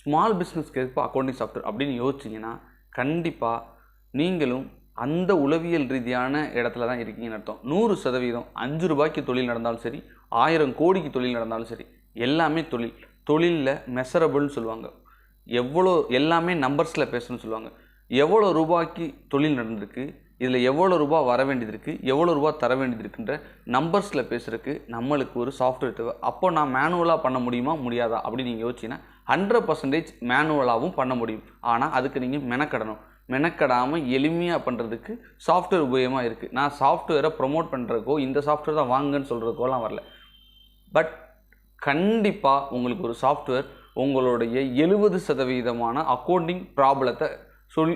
Small பிஸ்னஸ்க்கு எதுப்பா accounting software அப்படின்னு யோசிச்சிங்கன்னா கண்டிப்பாக நீங்களும் அந்த உளவியல் ரீதியான இடத்துல தான் இருக்கீங்கன்னு அர்த்தம். நூறு சதவீதம் அஞ்சு ரூபாய்க்கு தொழில் நடந்தாலும் சரி ஆயிரம் கோடிக்கு தொழில் நடந்தாலும் சரி எல்லாமே தொழில். தொழிலில் மெசரபிள்னு சொல்லுவாங்க. எவ்வளோ எல்லாமே நம்பர்ஸில் பேசணும்னு சொல்லுவாங்க. எவ்வளோ ரூபாய்க்கு தொழில் நடந்திருக்கு இதில் எவ்வளோ ரூபா வர வேண்டியது இருக்குது எவ்வளோ ரூபா தர வேண்டியது இருக்குன்ற நம்பர்ஸில் பேசுகிறதுக்கு நம்மளுக்கு ஒரு சாஃப்ட்வேர் தேவை. அப்போ நான் மேனுவலாக பண்ண முடியுமா முடியாதா அப்படின்னு நீங்கள் யோசிச்சிங்கன்னா ஹண்ட்ரட் பர்சன்டேஜ் மேனுவலாகவும் பண்ண முடியும். ஆனால் அதுக்கு நீங்கள் மெனக்கடணும். மெனக்கடாமல் எளிமையாக பண்ணுறதுக்கு சாஃப்ட்வேர் உபயோகமாக இருக்குது நான் சாஃப்ட்வேரை ப்ரொமோட் பண்ணுறக்கோ இந்த சாஃப்ட்வேர் தான் வாங்குன்னு சொல்கிறதுக்கோலாம் வரல. பட் கண்டிப்பாக உங்களுக்கு ஒரு சாஃப்ட்வேர் உங்களுடைய எழுபது சதவீதமான அக்கௌண்டிங் ப்ராப்ளத்தை சொல்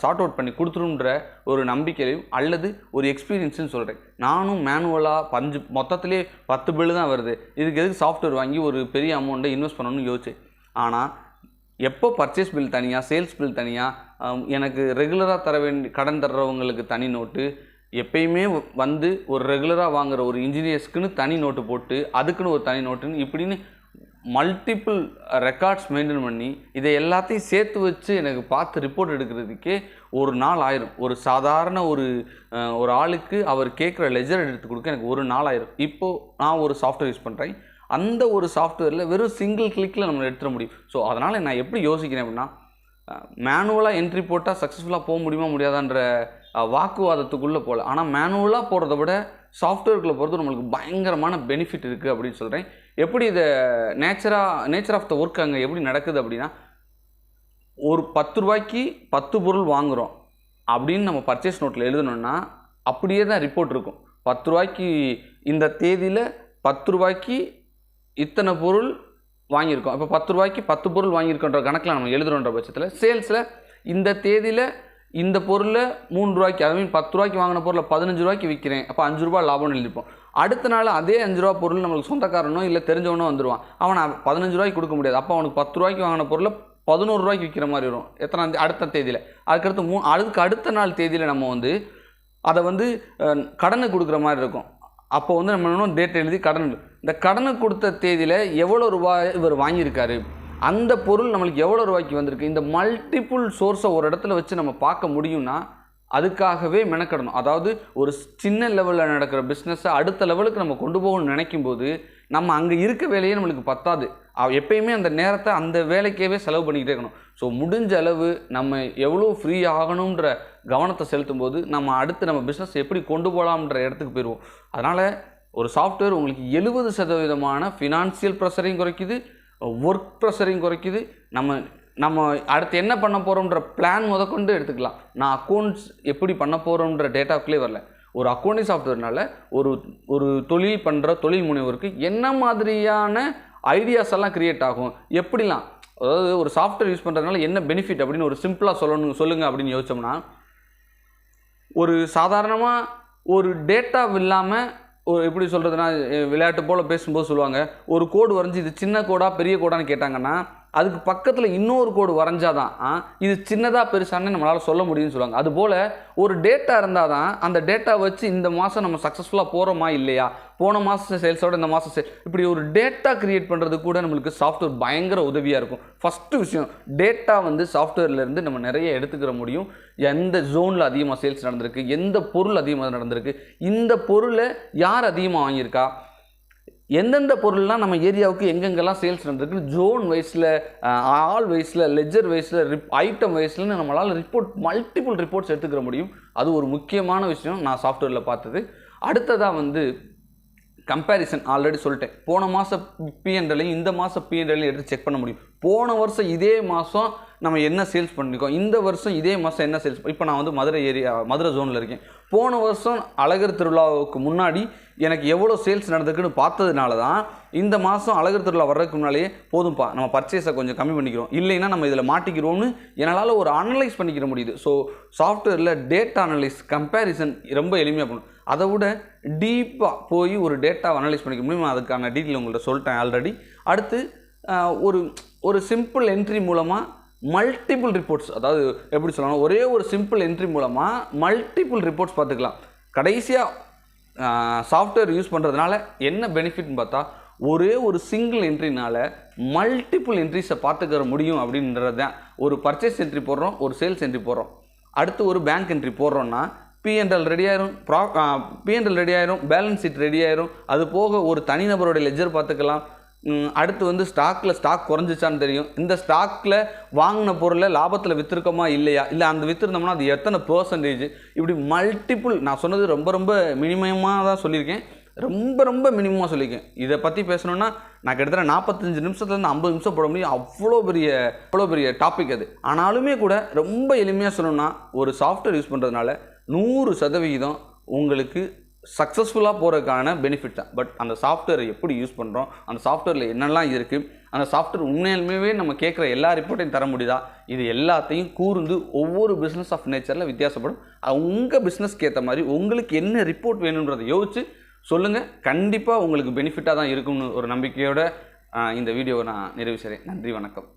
சார்ட் அவுட் பண்ணி கொடுத்துருன்ற ஒரு நம்பிக்கையிலையும் அல்லது ஒரு எக்ஸ்பீரியன்ஸுன்னு சொல்கிறேன் நானும் மேனுவலாக பஞ்சு மொத்தத்திலே பத்து பில்லு தான் வருது. இதுக்கு எதுக்கு சாஃப்ட்வேர் வாங்கி ஒரு பெரிய அமௌண்ட்டை இன்வெஸ்ட் பண்ணணும்னு யோசிச்சேன். ஆனால் எப்போ பர்ச்சேஸ் பில் தனியாக சேல்ஸ் பில் தனியாக எனக்கு ரெகுலராக தர வேண்டிய கடன் தர்றவங்களுக்கு தனி நோட்டு எப்பயுமே வந்து ஒரு ரெகுலராக வாங்குற ஒரு இன்ஜினியர்ஸ்க்குன்னு தனி நோட்டு போட்டு அதுக்குன்னு ஒரு தனி நோட்டுன்னு இப்படின்னு மல்டிபிள் ரெக்கார்ட்ஸ் மெயின்டைன் பண்ணி இதை எல்லாத்தையும் சேர்த்து வச்சு எனக்கு பார்த்து ரிப்போர்ட் எடுக்கிறதுக்கே ஒரு நாள் ஆயிரும். ஒரு சாதாரண ஒரு ஒரு ஆளுக்கு அவர் கேட்குற லெஜர் எடுத்து கொடுக்க எனக்கு ஒரு நாள் ஆயிரும். இப்போது நான் ஒரு சாஃப்ட்வேர் யூஸ் பண்ணுறேன் அந்த ஒரு சாஃப்ட்வேரில் வெறும் சிங்கிள் கிளிக்கில் நம்ம எடுத்துட முடியும். ஸோ அதனால் நான் எப்படி யோசிக்கிறேன் அப்படின்னா மேனுவலாக என்ட்ரி போட்டால் சக்ஸஸ்ஃபுல்லாக போக முடியுமா முடியாதான்ற வாக்குவாதத்துக்குள்ளே போகல. ஆனால் மேனுவலாக போகிறத விட சாஃப்ட்வேருக்குள்ளே போகிறது நம்மளுக்கு பயங்கரமான பெனிஃபிட் இருக்குது அப்படின்னு சொல்கிறேன் எப்படி இதை நேச்சராக நேச்சர் ஆஃப் த ஒர்க் அங்கே எப்படி நடக்குது அப்படின்னா ஒரு பத்து ரூபாய்க்கு பத்து பொருள் வாங்குகிறோம் அப்படின்னு நம்ம பர்ச்சேஸ் நோட்டில் எழுதணுன்னா அப்படியே தான் ரிப்போர்ட் இருக்கும். பத்து ரூபாய்க்கு இந்த தேதியில் பத்து ரூபாய்க்கு இத்தனை பொருள் வாங்கியிருக்கோம். இப்போ பத்து ரூபாய்க்கு பத்து பொருள் வாங்கியிருக்கோன்ற கணக்கில் நம்ம எழுதுகிறோன்ற பட்சத்தில் சேல்ஸில் இந்த தேதியில் இந்த பொருளை மூணு ரூபாய்க்கு ஐ மீன் பத்து ரூபாய்க்கு வாங்கின பொருளை பதினஞ்சு ரூபாய்க்கு விற்கிறேன் அப்போ அஞ்சு ரூபா லாபம்னு எழுதிப்போம். அடுத்த நாள் அதே அஞ்சு ரூபா பொருள் நம்மளுக்கு சொந்தக்காரனோ இல்லை தெரிஞ்சவனோ வந்துடுவான் அவன் பதினஞ்சு ரூபாய்க்கு கொடுக்க முடியாது. அப்போ அவனுக்கு பத்து ரூபாய்க்கு வாங்கின பொருளை பதினோரு ரூபாய்க்கு விற்கிற மாதிரி வரும். எத்தனாம் தேதி அடுத்த தேதியில். அதுக்கடுத்து மூ அதுக்கு அடுத்த நாள் தேதியில் நம்ம வந்து அதை வந்து கடனை கடனுக்கு கொடுக்குற மாதிரி இருக்கும். அப்போ வந்து நம்ம என்ன டேட் எழுதி கடன் இந்த கடனை கொடுத்த தேதியில் எவ்வளோ ரூபாய் இவர் வாங்கியிருக்காரு? அந்த பொருள் நம்மளுக்கு எவ்வளோ ரூபாய்க்கு வந்திருக்கு? இந்த மல்டிபிள் சோர்ஸை ஒரு இடத்துல வச்சு நம்ம பார்க்க முடியும்னா அதுக்காகவே மெனக்கடணும். அதாவது ஒரு சின்ன லெவலில் நடக்கிற பிஸ்னஸை அடுத்த லெவலுக்கு நம்ம கொண்டு போகணும்னு நினைக்கும் போது நம்ம அங்கே இருக்க வேலையே நம்மளுக்கு பத்தாது. எப்பயுமே அந்த நேரத்தை அந்த வேலைக்கேவே செலவு பண்ணிக்கிட்டே இருக்கணும். ஸோ முடிஞ்ச அளவு நம்ம எவ்வளோ ஃப்ரீ ஆகணுன்ற கவனத்தை செலுத்தும் போது நம்ம அடுத்து நம்ம பிஸ்னஸ் எப்படி கொண்டு போகலாம்ன்ற இடத்துக்கு போயிடுவோம் அதனால் ஒரு சாஃப்ட்வேர் உங்களுக்கு எழுபது சதவீதமான ஃபினான்சியல் ப்ரெஷரையும் குறைக்குது ஒர்க் ப்ரெஷரையும் குறைக்குது. நம்ம நம்ம அடுத்து என்ன பண்ண போகிறோம்ன்ற பிளான் முதற்கொண்டு எடுத்துக்கலாம். நான் அக்கௌண்ட்ஸ் எப்படி பண்ண போகிறோம்ன்ற டேட்டாக்குள்ளே வரல. ஒரு அக்கௌண்டிங் சாஃப்ட்வேர்னால ஒரு ஒரு தொழில் பண்ணுற தொழில் முனைவருக்கு என்ன மாதிரியான ஐடியாஸ் எல்லாம் க்ரியேட் ஆகும். எப்படிலாம்? அதாவது ஒரு சாஃப்ட்வேர் யூஸ் பண்ணுறதுனால என்ன பெனிஃபிட் அப்படின்னு ஒரு சிம்பிளாக சொல்லணும் சொல்லுங்கள் அப்படின்னு யோசிச்சோம்னா ஒரு சாதாரணமாக ஒரு டேட்டா இல்லாமல் ஒரு எப்படி சொல்கிறதுனா விளையாட்டு போல் பேசும்போது சொல்லுவாங்க. ஒரு கோடு வரைஞ்சி இது சின்ன கோடா பெரிய கோடான்னு கேட்டாங்கன்னா அதுக்கு பக்கத்தில் இன்னொரு கோடு வரைஞ்சாதான் இது சின்னதாக பெருசான்னு நம்மளால் சொல்ல முடியும்னு சொல்லுவாங்க. அதுபோல் ஒரு டேட்டா இருந்தால் தான் அந்த டேட்டா வச்சு இந்த மாதம் நம்ம சக்ஸஸ்ஃபுல்லாக போகிறோமா இல்லையா? போன மாதம் சேல்ஸோட இந்த மாதம் சேல் இப்படி ஒரு டேட்டா கிரியேட் பண்ணுறது கூட நம்மளுக்கு சாஃப்ட்வேர் பயங்கர உதவியாக இருக்கும். ஃபஸ்ட்டு விஷயம் டேட்டா வந்து சாஃப்ட்வேர்லேருந்து நம்ம நிறைய எடுத்துக்கிற முடியும். எந்த ஜோனில் அதிகமாக சேல்ஸ் நடந்திருக்கு எந்த பொருள் அதிகமாக நடந்திருக்கு இந்த பொருளை யார் அதிகமாக வாங்கியிருக்கா? எந்தெந்த பொருள்லாம் நம்ம ஏரியாவுக்கு எங்கெங்கெல்லாம் சேல்ஸ் நடந்திருக்கு? ஜோன் வைஸில் ஆல் வைஸில் லெஜர் வைஸில் ரிப் ஐட்டம் வைஸ்லன்னு நம்மளால் ரிப்போர்ட் மல்டிபிள் ரிப்போர்ட்ஸ் எடுத்துக்கிற முடியும். அது ஒரு முக்கியமான விஷயம் நான் சாஃப்ட்வேரில் பார்த்தது. அடுத்ததாக வந்து கம்பேரிசன் ஆல்ரெடி சொல்லிட்டேன். போன மாதம் பிஎன்எல்லையும் இந்த மாதம் பிஎன்எல்லையும் எடுத்து செக் பண்ண முடியும். போன வருஷம் இதே மாதம் நம்ம என்ன சேல்ஸ் பண்ணியிருக்கோம் இந்த வருஷம் இதே மாதம் என்ன சேல்ஸ் இப்போ நான் வந்து மதுரை ஏரியா மதுரை ஜோனில் இருக்கேன். போன வருஷம் அழகர் திருவிழாவுக்கு முன்னாடி எனக்கு எவ்வளோ சேல்ஸ் நடந்திருக்குன்னு பார்த்ததுனால தான் இந்த மாதம் அழகர் திருவிழா வர்றதுக்கு முன்னாலேயே போதும்ப்பா நம்ம பர்ச்சேஸை கொஞ்சம் கம்மி பண்ணிக்கிறோம். இல்லைன்னா நம்ம இதில் மாட்டிக்கிறோம்னு என்னால் ஒரு அனலைஸ் பண்ணிக்கிற முடியுது. ஸோ சாஃப்ட்வேரில் டேட்டா அனலைஸ் கம்பேரிசன் ரொம்ப எளிமையாக பண்ணும். அதை விட டீப்பாக போய் ஒரு டேட்டாவை அனலைஸ் பண்ணிக்க முடியும்? அதுக்கான டீட்டெயில் உங்கள்கிட்ட சொல்லிட்டேன் ஆல்ரெடி அடுத்து ஒரு ஒரு சிம்பிள் என்ட்ரி மூலமாக மல்டிபிள் ரிப்போர்ட்ஸ் அதாவது எப்படி சொல்லணும் ஒரே ஒரு சிம்பிள் என்ட்ரி மூலமாக மல்டிபிள் ரிப்போர்ட்ஸ் பார்த்துக்கலாம். கடைசியாக சாஃப்ட்வேர் யூஸ் பண்ணுறதுனால என்ன பெனிஃபிட்னு பார்த்தா ஒரே ஒரு சிங்கிள் என்ட்ரினால் மல்டிபிள் என்ட்ரிஸை பார்த்துக்கிற முடியும் அப்படின்றது தான் ஒரு பர்ச்சேஸ் என்ட்ரி போடுறோம் ஒரு சேல்ஸ் என்ட்ரி போடுறோம். அடுத்து ஒரு பேங்க் என்ட்ரி போடுறோன்னா பிஎன்எல் ரெடி ஆயிரும். ப்ரா பிஎன்எல் ரெடி ஆயிரும். பேலன்ஸ் ஷீட் ரெடி ஆயிரும். அது போக ஒரு தனிநபரோட லெஜர் பார்த்துக்கலாம். அடுத்து வந்து ஸ்டாக்கில் ஸ்டாக் குறைஞ்சிச்சான்னு தெரியும். இந்த ஸ்டாக்கில் வாங்கின பொருளை லாபத்தில் விற்றுருக்கோமா இல்லையா? இல்லை அந்த விற்றுருந்தோம்னா அது எத்தனை பர்சன்டேஜ் இப்படி மல்டிபிள் நான் சொன்னது ரொம்ப ரொம்ப மினிமமாக தான் சொல்லியிருக்கேன். ரொம்ப ரொம்ப மினிமமாக சொல்லியிருக்கேன். இதை பற்றி பேசணுன்னா நான் கிட்டத்தட்ட நாற்பத்தஞ்சு நிமிஷத்துலேருந்து ஐம்பது நிமிஷம் போட முடியும். அவ்வளோ பெரிய அவ்வளோ பெரிய டாபிக் அது. ஆனாலுமே கூட ரொம்ப எளிமையாக சொல்லணும்னா ஒரு சாஃப்ட்வேர் யூஸ் பண்ணுறதுனால நூறு சதவிகிதம் உங்களுக்கு சக்ஸஸ்ஃபுல்லாக போகிறதுக்கான பெனிஃபிட் தான். பட் அந்த சாஃப்ட்வேரை எப்படி யூஸ் பண்ணுறோம் அந்த சாஃப்ட்வேரில் என்னெல்லாம் இருக்குது அந்த சாஃப்ட்வேர் உண்மையாலுமே நம்ம கேட்குற எல்லா ரிப்போர்ட்டையும் தர முடியுதா? இது எல்லாத்தையும் கூர்ந்து ஒவ்வொரு பிஸ்னஸ் ஆஃப் நேச்சரில் வித்தியாசப்படும். அது உங்கள் பிஸ்னஸ்க்கு ஏற்ற மாதிரி உங்களுக்கு என்ன ரிப்போர்ட் வேணுன்றதை யோசிச்சு சொல்லுங்கள் கண்டிப்பாக உங்களுக்கு பெனிஃபிட்டாக தான் இருக்கும்னு ஒரு நம்பிக்கையோட இந்த வீடியோவை நான் நிறைவு செய்கிறேன் நன்றி வணக்கம்.